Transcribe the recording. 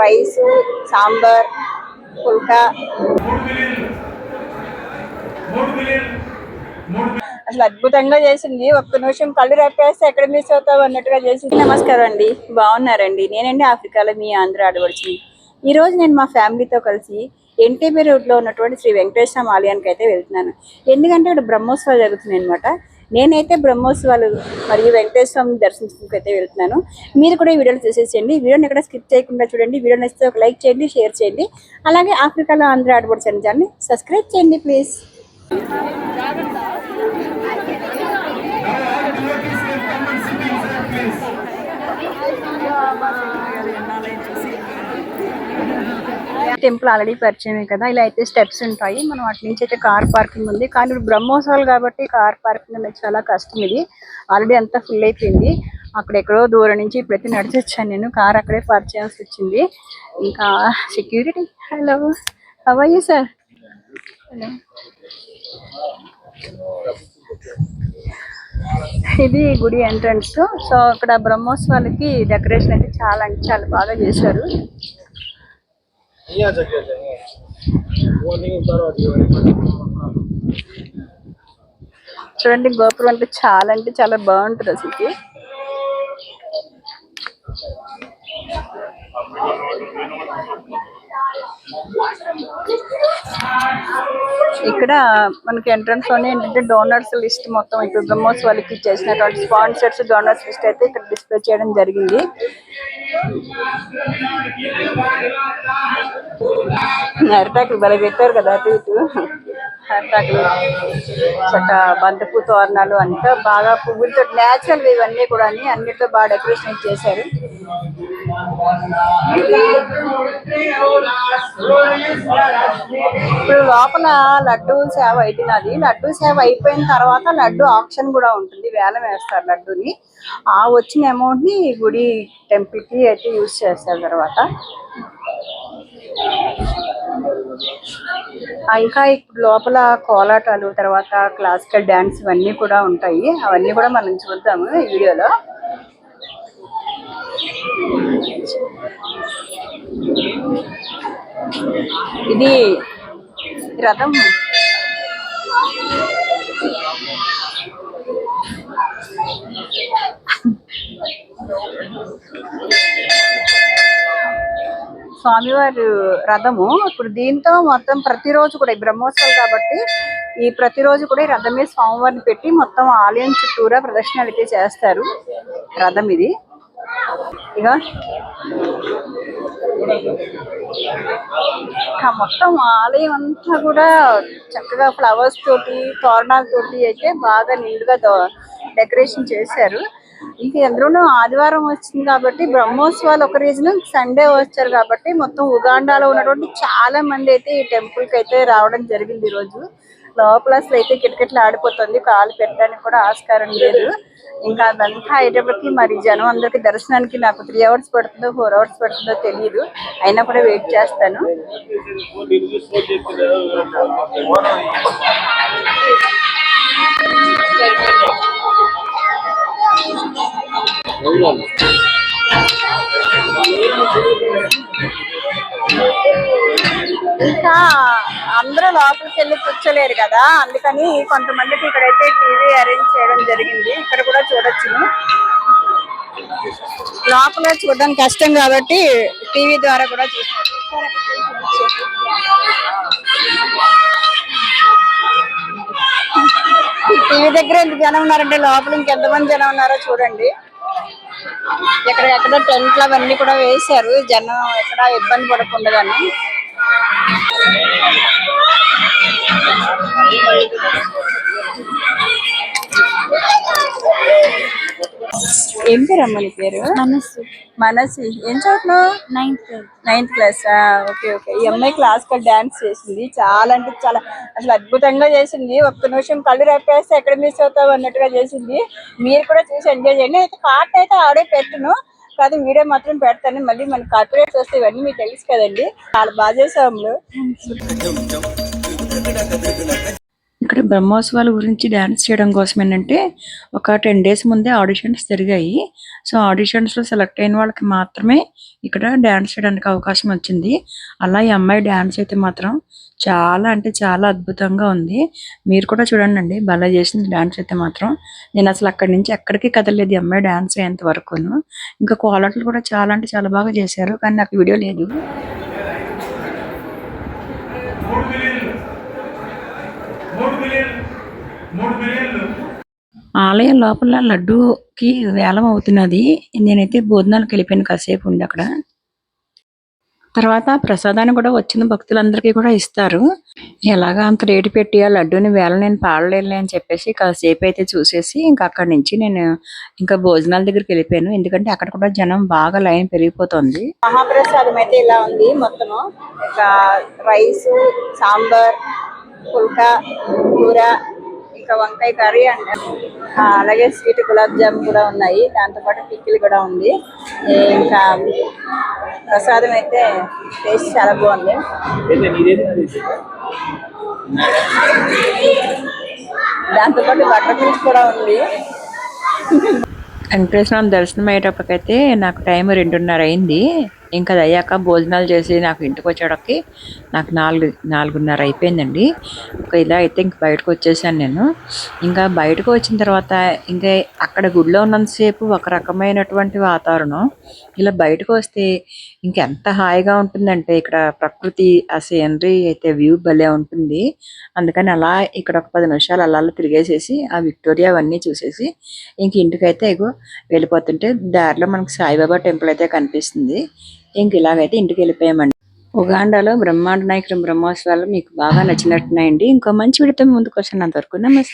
Rice sambar పుల్కా అసలు అద్భుతంగా చేసింది. ఒక్క నిమిషం కళ్ళు రెప్పేస్తే ఎక్కడ మిస్ అవుతావు అన్నట్టుగా చేసింది. నమస్కారం అండి. బాగున్నారండి. నేనండి ఆఫ్రికాలో మీ ఆంధ్ర ఆడవడిచింది ఈ రోజు నేను మా ఫ్యామిలీతో కలిసి ఎన్టీబీ రోడ్లో ఉన్నటువంటి శ్రీ వెంకటేశ్వర ఆలయానికి అయితే వెళ్తున్నాను. ఎందుకంటే ఇక్కడ బ్రహ్మోత్సవాలు జరుగుతున్నాయి అనమాట నేనైతే బ్రహ్మోత్సవాలు మరియు వెంకటేశ్వర స్వామిని దర్శించుకు అయితే వెళ్తున్నాను. మీరు కూడా ఈ వీడియోలు చూసేసేయండి. వీడియోని ఎక్కడ స్కిప్ చేయకుండా చూడండి. వీడియో నచ్చితే ఒక లైక్ చేయండి షేర్ చేయండి. అలాగే ఆఫ్రికాలో ఆంధ్ర ఆడబడి ఛానల్ సబ్స్క్రైబ్ చేయండి ప్లీజ్. టెంపుల్ ఆల్రెడీ పరిచయమే కదా. ఇలా అయితే స్టెప్స్ ఉంటాయి. మనం అటు నుంచి అయితే కార్ పార్కింగ్ ఉంది. కానీ ఇప్పుడు బ్రహ్మోత్సవాలు కాబట్టి కార్ పార్కింగ్ అనేది చాలా కష్టం ఇది. ఆల్రెడీ అంతా ఫుల్ అయిపోయింది. అక్కడ ఎక్కడో దూరం నుంచి ఇప్పుడైతే నడిచొచ్చాను నేను. కార్ అక్కడే పార్క్ చేయాల్సి వచ్చింది. ఇంకా security hello how are you sir hello ఇది గుడి ఎంట్రన్స్ సో అక్కడ బ్రహ్మోత్సవాలకి డెకరేషన్ అయితే చాలా అంటే చాలా బాగా చేశారు. અહીંયા જગ્યા છે ઉતારવા చూడండి గోపురం అంటే చాలా అంటే చాలా బాగుంటుంది అసలు ఇక్కడ మనకి ఎంట్రన్స్లోనే ఏంటంటే డోనర్స్ లిస్ట్ మొత్తం ఇప్పుడు బ్రహ్మోత్సవాలకి ఇచ్చేసినటువంటి స్పాన్సర్స్ డోనర్స్ లిస్ట్ అయితే ఇక్కడ డిస్ప్లే చేయడం జరిగింది. అరిటాకులు భలే పెట్టారు కదా అటు ఇటు అరిటాకులు చక్క బంతిపూ తోరణాలు అంతా బాగా పువ్వులతో న్యాచురల్ ఇవన్నీ కూడా అన్ని అన్నిటితో బాగా డెకరేషన్ చేశారు ఇప్పుడు లోపల లడ్డు సేవ అయిపోయినది. లడ్డు సేవ అయిపోయిన తర్వాత లడ్డు ఆప్షన్ కూడా ఉంటుంది. వేలం వేస్తారు లడ్డుని. ఆ వచ్చిన అమౌంట్ని గుడి టెంపుల్కి అయితే యూజ్ చేస్తారు తర్వాత. ఇంకా ఇప్పుడు లోపల కోలాటాలు తర్వాత క్లాసికల్ డ్యాన్స్ ఇవన్నీ కూడా ఉంటాయి. అవన్నీ కూడా మనం చూద్దాము ఈ వీడియోలో. ఇది రథం. స్వామివారి రథము. ఇప్పుడు దీంతో మొత్తం ప్రతిరోజు కూడా ఈ బ్రహ్మోత్సవాలు కాబట్టి ఈ ప్రతిరోజు కూడా ఈ రథమే స్వామివారిని పెట్టి మొత్తం ఆలయం చుట్టూరా ప్రదర్శనలు అయితే చేస్తారు. రథం ఇది. ఇక మొత్తం ఆలయం అంతా కూడా చక్కగా ఫ్లవర్స్ తోటి తోరణాలతోటి అయితే బాగా నిండుగా డెకరేషన్ చేశారు. ఇంకా ఎందులోనూ ఆదివారం వచ్చింది కాబట్టి బ్రహ్మోత్సవాలు ఒక రీజన్ సండే వచ్చారు కాబట్టి మొత్తం ఉగాండాలో ఉన్నటువంటి చాలా మంది అయితే ఈ టెంపుల్కి అయితే రావడం జరిగింది ఈరోజు. లోపల అసలు అయితే కిటకిట్లు ఆడిపోతుంది కాలు పెట్టడానికి కూడా ఆస్కారం లేదు. ఇంకా అదంతా అయ్యేటప్పటికి మరి జనం అందరికి దర్శనానికి నాకు త్రీ అవర్స్ పడుతుందో ఫోర్ అవర్స్ పడుతుందో తెలియదు అయినా కూడా వెయిట్ చేస్తాను. ఇంకా అందరూ లోపలికి వెళ్ళి కూర్చోలేరు కదా అందుకని కొంతమందికి ఇక్కడైతే టీవీ అరేంజ్ చేయడం జరిగింది. ఇక్కడ కూడా చూడొచ్చును. లోపల చూడడం కష్టం కాబట్టి టీవీ ద్వారా కూడా చూస్తారు టీవీ దగ్గర ఎంత జనం ఉన్నారంటే లోపల ఇంకెంతమంది జనం ఉన్నారో చూడండి. ఇక్కడ ఎక్కడ టెంట్లు అవన్నీ కూడా వేశారు. జనం ఎక్కడ ఇబ్బంది పడకుండా ఏం పేరు నీ పేరు? మనసు. మనసి. ఏం చదువుతున్నావు? Ninth ninth class. Okay okay. ఈ అమ్మాయి క్లాసికల్ డాన్స్ చేసింది. చాలా అంటే చాలా అసలు అద్భుతంగా చేసింది. ఒక్క నిమిషం కళ్ళు రెప్పేస్తే ఎక్కడ మిస్ అవుతావు అన్నట్టుగా చేసింది. మీరు కూడా చూసి ఎంజాయ్ చేయండి. అయితే కార్ట్ అయితే ఆడే పెట్టును. కాదు వీడియో మాత్రం పెడతాను. మళ్ళీ మన కార్పొరేట్స్ వస్తే ఇవన్నీ మీకు తెలుసు కదండి. చాలా బాగా చేసాము ఇక్కడ బ్రహ్మోత్సవాల గురించి డాన్స్ చేయడం కోసం ఏంటంటే ఒక టెన్ డేస్ ముందే ఆడిషన్స్ జరిగాయి. సో ఆడిషన్స్లో సెలెక్ట్ అయిన వాళ్ళకి మాత్రమే ఇక్కడ డాన్స్ చేయడానికి అవకాశం వచ్చింది. అలా ఈ అమ్మాయి డాన్స్ అయితే మాత్రం చాలా అంటే చాలా అద్భుతంగా ఉంది. మీరు కూడా చూడండి అండి భలే చేసింది డాన్స్ అయితే మాత్రం. నేను అసలు అక్కడి నుంచి ఎక్కడికి కదలేదు ఈ అమ్మాయి డాన్స్ అయ్యేంత వరకును. ఇంకా క్వాలిటీలు కూడా చాలా అంటే చాలా బాగా చేశారు. కానీ నాకు వీడియో లేదు. ఆలయం లోపల లడ్డూకి వేలం అవుతున్నది. నేనైతే భోజనాలకు వెళ్ళిపోయాను కాసేపు ఉండి అక్కడ. తర్వాత ప్రసాదాన్ని కూడా వచ్చిన భక్తులందరికీ కూడా ఇస్తారు. ఎలాగా అంత రేటు పెట్టి ఆ లడ్డూని వేళ నేను పాడలేను అని చెప్పేసి కాసేపు అయితే చూసేసి ఇంకా అక్కడి నుంచి నేను ఇంకా భోజనాల దగ్గరికి వెళ్ళిపోయాను. ఎందుకంటే అక్కడ కూడా జనం బాగా లైన్ పెరిగిపోతుంది. మహాప్రసాదం అయితే ఇలా ఉంది మొత్తము ఇక రైస్ సాంబార్ పుల్కా కూర ఇంకా వంకాయ కర్రీ అండ్ అలాగే స్వీట్ గులాబ్ జామ్ కూడా ఉన్నాయి. దాంతోపాటు పిక్కిలు కూడా ఉంది. ఇంకా ప్రసాదం అయితే టేస్ట్ చాలా బాగుంది. దాంతోపాటు బటర్ మిల్క్ కూడా ఉంది. వెంకటేశ్వరం దర్శనం అయ్యేటప్పటికైతే నాకు టైం రెండున్నర అయింది. ఇంకా అది అయ్యాక భోజనాలు చేసి నాకు ఇంటికి వచ్చేటప్పటికి నాకు నాలుగు నాలుగున్నర అయిపోయిందండి. ఇంకా ఇలా అయితే ఇంక బయటకు వచ్చేసాను నేను. ఇంకా బయటకు వచ్చిన తర్వాత ఇంకా అక్కడ గుడిలో ఉన్నంతసేపు ఒక రకమైనటువంటి వాతావరణం. ఇలా బయటకు వస్తే ఇంకెంత హాయిగా ఉంటుందంటే ఇక్కడ ప్రకృతి ఆ సీనరీ అయితే వ్యూ భలే ఉంటుంది. అందుకని అలా ఇక్కడ ఒక పది నిమిషాలు అలా తిరిగేసేసి ఆ విక్టోరియా అవన్నీ చూసేసి ఇంక ఇంటికైతే ఇగో వెళ్ళిపోతుంటే దారిలో మనకి సాయిబాబా టెంపుల్ అయితే కనిపిస్తుంది. ఇంక ఇలాగైతే ఇంటికి వెళ్ళిపోయామండి. ఉగాండాలో బ్రహ్మాండ నాయకుడు బ్రహ్మోత్సవాలు మీకు బాగా నచ్చినట్టున్నాయండి. ఇంకో మంచి విడత ముందుకు వచ్చినంత వరకు నమస్తే.